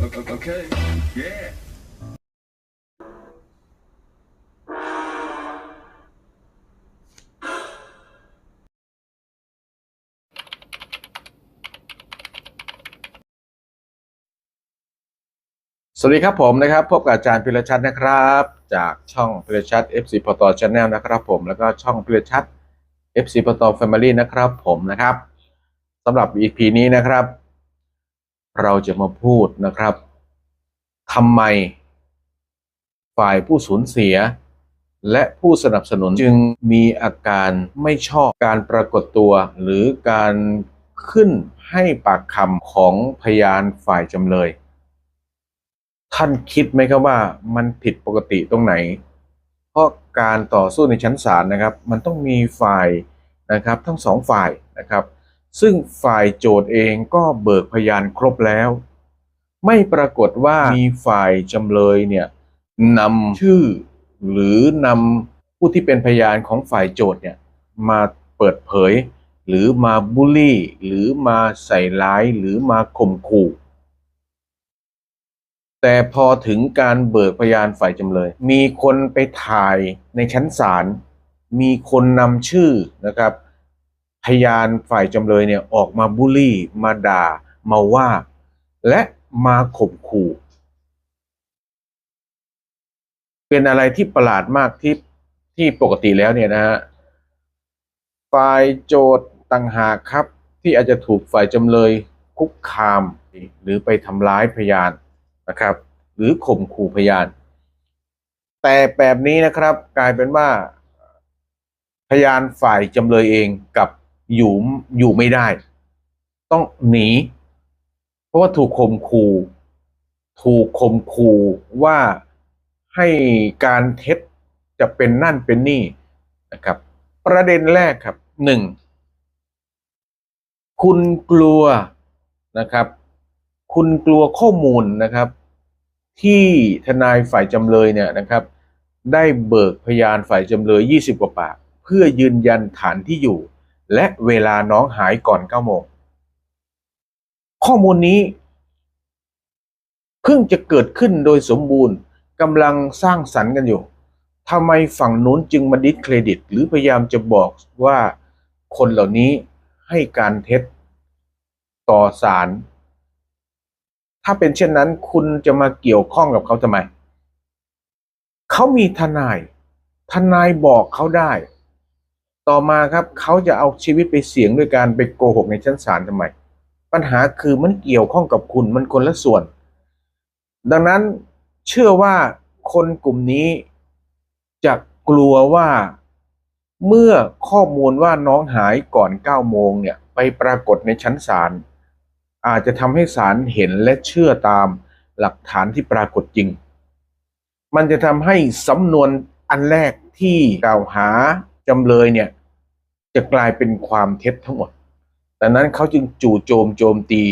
Okay. Yeah. สวัสดีครับผมนะครับ พบกับอาจารย์พิรชัดนะครับ จากช่องพิรชัด FC พตช Channel นะครับผมแล้วก็ช่องพิรชัด FC พต Family นะครับผมนะครับสำหรับ EP นี้นะครับ เราจะมาพูดนะครับทำไม ฝ่ายผู้สูญเสีย และผู้สนับสนุนจึงมีอาการไม่ชอบการปรากฏตัว หรือการขึ้นให้ปากคำของพยานฝ่ายจำเลย ท่านคิดไหมครับว่ามันผิดปกติตรงไหน เพราะการต่อสู้ในชั้นศาลนะครับ มันต้องมีฝ่ายนะครับ ทั้งสองฝ่ายนะครับ ซึ่งฝ่ายโจทย์เองก็เบิกพยานครบแล้ว ไม่ปรากฏว่ามีฝ่ายจำเลยเนี่ยนำชื่อ หรือนำผู้ที่เป็นพยานของฝ่ายโจทย์เนี่ยมาเปิดเผย หรือมาบูลลี่ หรือมาใส่ร้ายหรือมาข่มขู่แต่พอถึงการเบิกพยานฝ่ายจำเลย มีคนไปถ่ายในชั้นศาลมีคนนำชื่อนะครับ พยานฝ่ายจำเลยเนี่ยออกมาบูลลี่ มาด่า มาว่า และมาข่มขู่ เป็นอะไรที่ประหลาดมากที่ที่ปกติแล้วเนี่ยนะฮะฝ่ายโจทย์ต่างหากครับ ที่อาจจะถูกฝ่ายจำเลยคุกคาม หรือไปทำร้ายพยานนะครับ หรือข่มขู่พยาน แต่แบบนี้นะครับกลายเป็นว่าพยานฝ่ายจำเลยเองกับ อยู่อยู่ไม่ได้ ต้องหนี เพราะว่าถูกข่มขู่ถูกข่มขู่ว่าให้การเท็จจะเป็นนั่นเป็นนี่นะครับ ประเด็นแรกครับหนึ่งคุณกลัวนะครับ คุณกลัวข้อมูลนะครับ ที่ทนายฝ่ายจำเลยเนี่ยนะครับ ได้เบิกพยานฝ่ายจำเลย 20 กว่าปาก เพื่อยืนยันฐานที่อยู่ และเวลาน้องหายก่อน9โมง ข้อมูลนี้เพิ่งจะเกิดขึ้นโดยสมบูรณ์กำลังสร้างสรรค์กันอยู่ทำไมฝั่งนู้นจึงมาดิสเครดิต หรือพยายามจะบอกว่าคนเหล่านี้ให้การเท็จต่อศาลถ้าเป็นเช่นนั้นคุณจะมาเกี่ยวข้องกับเขาทำไม เขามีทนาย ทนายบอกเขาได้ ต่อมาครับเขาจะเอาชีวิตไปเสี่ยงด้วยการไปโกหกในชั้นศาลทำไม ปัญหาคือมันเกี่ยวข้องกับคุณมันคนละส่วน ดังนั้นเชื่อว่าคนกลุ่มนี้จะกลัวว่าเมื่อข้อมูลว่าน้องหายก่อน9โมงเนี่ยไปปรากฏในชั้นศาลอาจจะทำให้ศาลเห็นและเชื่อตามหลักฐานที่ปรากฏจริง มันจะทำให้สำนวนอันแรกที่กล่าวหาจำเลยเนี่ย จะกลายเป็นความเท็จทั้งหมด ดังนั้นเขาจึงจู่โจมโจมตี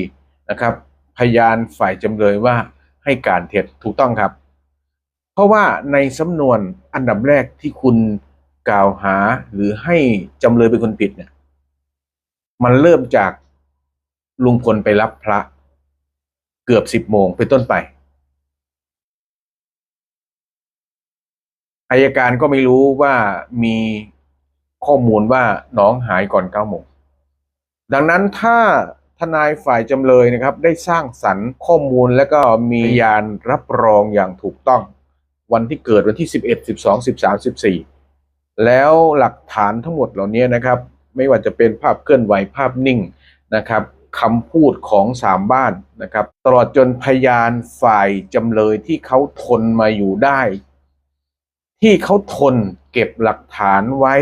นะครับ พยานฝ่ายจำเลยว่าให้การเท็จถูกต้องครับ เพราะว่าในสำนวนอันดับแรกที่คุณกล่าวหาหรือให้จำเลยเป็นคนผิดเนี่ย มันเริ่มจากลุงพลไปรับพระเกือบสิบโมงเป็นต้นไปอายการก็ไม่รู้ว่ามี ข้อมูลว่าน้องหายก่อนเก้าโมงดังนั้นถ้าทนายฝ่ายจำเลยนะครับ ได้สร้างสรรค์ข้อมูลและก็มียานรับรองอย่างถูกต้อง วันที่เกิดวันที่ 11 12 13 14 แล้วหลักฐานทั้งหมดเหล่านี้นะครับ ไม่ว่าจะเป็นภาพเคลื่อนไหวภาพนิ่งนะครับคำพูดของสามบ้านนะครับ ตลอดจนพยานฝ่ายจำเลยที่เขาทนมาอยู่ได้ ที่เขาทนเก็บหลักฐานไว้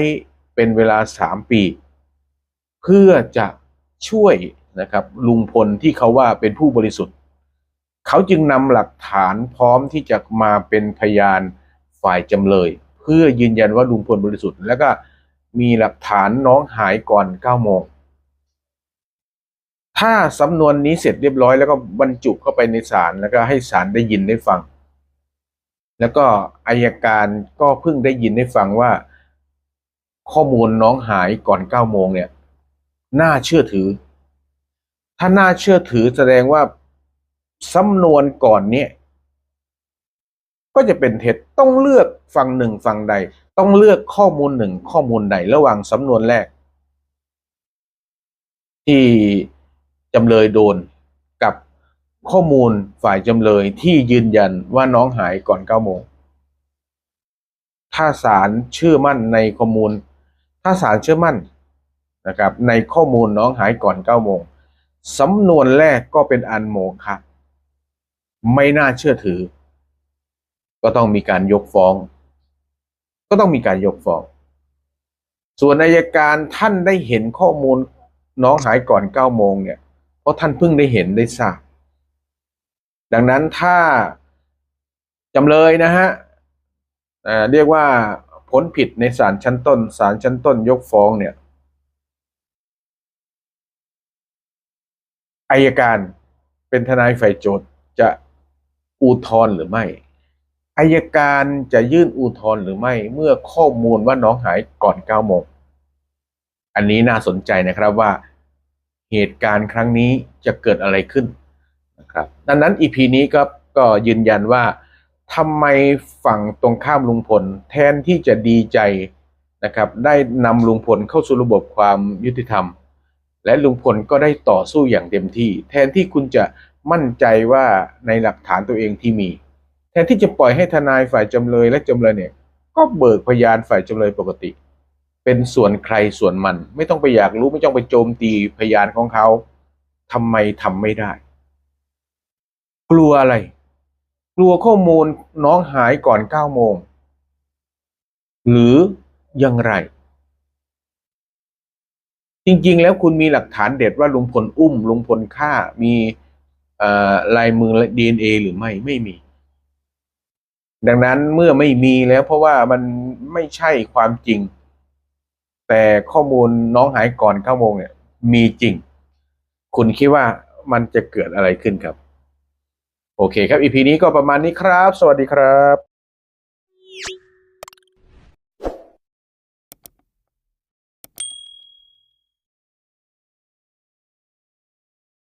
เป็นเวลาสามปี เพื่อจะช่วยนะครับลุงพลที่เขาว่าเป็นผู้บริสุทธิ์ เขาจึงนำหลักฐานพร้อมที่จะมาเป็นพยานฝ่ายจำเลย เพื่อยืนยันว่าลุงพลบริสุทธิ์ แล้วก็มีหลักฐานน้องหายก่อน9โมงถ้าสำนวนนี้เสร็จเรียบร้อยแล้วก็บรรจุเข้าไปในศาลแล้วก็ให้ศาลได้ยินได้ฟัง แล้วก็อายการก็เพิ่งได้ยินได้ฟังว่า ข้อมูลน้องหายก่อน9โมงเนี่ย น่าเชื่อถือ ถ้าน่าเชื่อถือแสดงว่าสำนวนก่อนเนี่ยก็จะเป็นเท็จต้องเลือกฝั่งหนึ่งฝั่งใด ต้องเลือกข้อมูลหนึ่งข้อมูลใดระหว่างสำนวนแรก ที่จำเลยโดนกับข้อมูลฝ่ายจำเลยที่ยืนยันว่าน้องหายก่อนเก้าโมง ถ้าศาลเชื่อมั่นในข้อมูล ถ้าศาลเชื่อมั่นนะครับในข้อมูลน้องหายก่อนเก้าโมงสำนวนแรกก็เป็นอันโมฆะไม่น่าเชื่อถือ ก็ต้องมีการยกฟ้อง ก็ต้องมีการยกฟ้อง ส่วนอายการท่านได้เห็นข้อมูลน้องหายก่อนเก้าโมงเนี่ย เพราะท่านเพิ่งได้เห็นได้ทราบ ดังนั้นถ้าจำเลยนะฮะเเรียกว่า พ้นผิดในศาลชั้นต้นศาลชั้นต้นยกฟ้องเนี่ยอายการเป็นทนายฝ่ายโจทย์จะอุทธรณ์หรือไม่อายการจะยื่นอุทธรณ์หรือไม่เมื่อข้อมูลว่าน้องหายก่อนเก้าโมง อันนี้น่าสนใจนะครับว่าเหตุการณ์ครั้งนี้จะเกิดอะไรขึ้นนะครับ ดังนั้น EP นี้ก็ก็ยืนยันว่า ทำไมฝั่งตรงข้ามลุงพลแทนที่จะดีใจนะครับ ได้นำลุงพลเข้าสู่ระบบความยุติธรรม และลุงพลก็ได้ต่อสู้อย่างเต็มที่ แทนที่คุณจะมั่นใจว่าในหลักฐานตัวเองที่มี แทนที่จะปล่อยให้ทนายฝ่ายจำเลยและจำเลยเนี่ย ก็เบิกพยานฝ่ายจำเลยปกติ เป็นส่วนใครส่วนมัน ไม่ต้องไปอยากรู้ไม่ต้องไปโจมตีพยานของเขาทำไมทำไม่ได้ กลัวอะไร กลัวข้อมูลน้องหายก่อนเก้าโมง หรือยังไร จริงๆ แล้วคุณมีหลักฐานเด็ดว่าลุงพลอุ้มลุงพลฆ่ามีลายมือดีเอ็นเอหรือไม่ไม่มี ดังนั้นเมื่อไม่มีแล้วเพราะว่ามันไม่ใช่ความจริง แต่ข้อมูลน้องหายก่อนเก้าโมงเนี่ย มีจริง คุณคิดว่ามันจะเกิดอะไรขึ้นครับ โอเคครับอีพีนี้ก็ประมาณนี้ครับ สวัสดีครับ